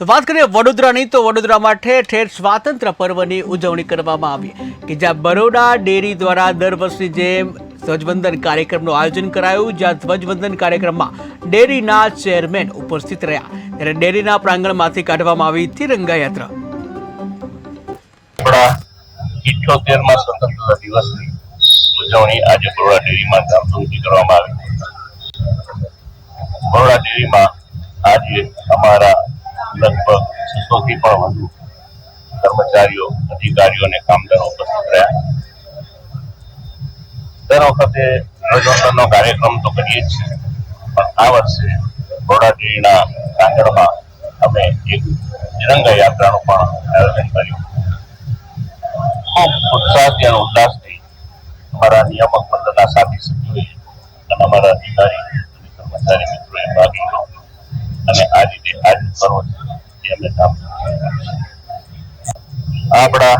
તો વાત કરીએ વડોદરાની, તો વડોદરામાં ઠેર ઠેર સ્વાતંત્ર્ય પર્વની ઉજવણી કરવામાં આવી કે જ્યાં બરોડા ડેરી દ્વારા દર વર્ષની જેમ ધ્વજવંદન કાર્યક્રમનું આયોજન કરાયું, જ્યાં ધ્વજવંદન કાર્યક્રમમાં ડેરીના ચેરમેન ઉપસ્થિત રહ્યા. ત્યારે ડેરીના પ્રાંગણમાંથી કાઢવામાં આવી તિરંગા યાત્રા ઉજવણી આજે બરોડા ડેરીમાં ધામધૂમથી કરવામાં આવી. બરોડા ડેરીમાં આજે અમારા લગભગ પણ વધુ કર્મચારીઓ, અધિકારીઓ અને કામદારો ઉપસ્થિત રહ્યા. દર વખતે ધ્વજવંદનનો કાર્યક્રમ તો કરીએ જ છીએ, પણ આ વર્ષે બરોડા ડેરીના અમે એક તિરંગા યાત્રાનું પણ આયોજન કર્યું. ખૂબ ઉત્સાહથી અને ઉલ્લાસથી અમારા નિયામક મંડળના સાથી સભ્યોએ અને અમારા અધિકારી અને કર્મચારી મિત્રોએ ભાગ લીધો. અને આ રીતે આજે પર્વ એ અમે આ આપણા